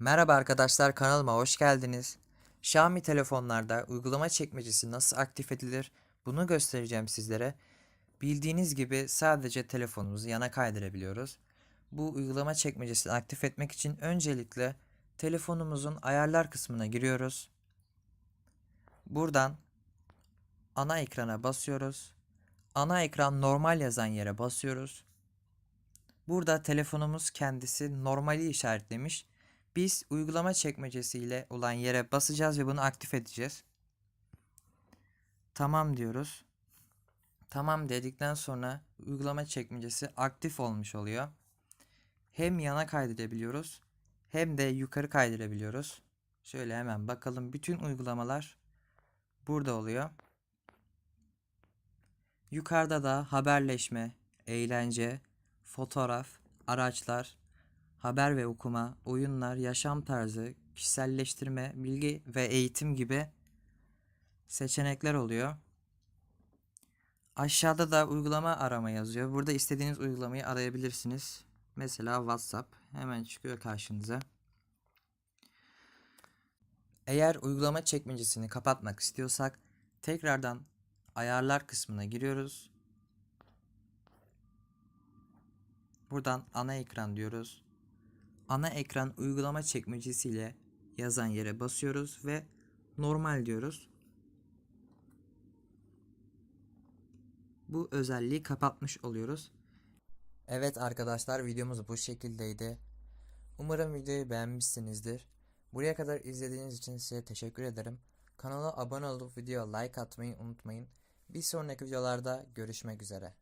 Merhaba arkadaşlar kanalıma hoş geldiniz. Xiaomi telefonlarda uygulama çekmecesi nasıl aktif edilir bunu göstereceğim sizlere. Bildiğiniz gibi sadece telefonumuzu yana kaydırabiliyoruz. Bu uygulama çekmecesini aktif etmek için öncelikle telefonumuzun ayarlar kısmına giriyoruz. Buradan ana ekrana basıyoruz. Ana ekran normal yazan yere basıyoruz. Burada telefonumuz kendisi normali işaretlemiş. Biz uygulama çekmecesiyle olan yere basacağız ve bunu aktif edeceğiz. Tamam diyoruz. Tamam dedikten sonra uygulama çekmecesi aktif olmuş oluyor. Hem yana kaydırabiliyoruz hem de yukarı kaydırabiliyoruz. Şöyle hemen bakalım bütün uygulamalar burada oluyor. Yukarıda da haberleşme, eğlence, fotoğraf, araçlar, haber ve okuma, oyunlar, yaşam tarzı, kişiselleştirme, bilgi ve eğitim gibi seçenekler oluyor. Aşağıda da uygulama arama yazıyor. Burada istediğiniz uygulamayı arayabilirsiniz. Mesela WhatsApp hemen çıkıyor karşınıza. Eğer uygulama çekmecesini kapatmak istiyorsak tekrardan ayarlar kısmına giriyoruz. Buradan ana ekran diyoruz. Ana ekran uygulama çekmecesiyle yazan yere basıyoruz ve normal diyoruz. Bu özelliği kapatmış oluyoruz. Evet arkadaşlar videomuz bu şekildeydi. Umarım videoyu beğenmişsinizdir. Buraya kadar izlediğiniz için size teşekkür ederim. Kanala abone olup videoya like atmayı unutmayın. Bir sonraki videolarda görüşmek üzere.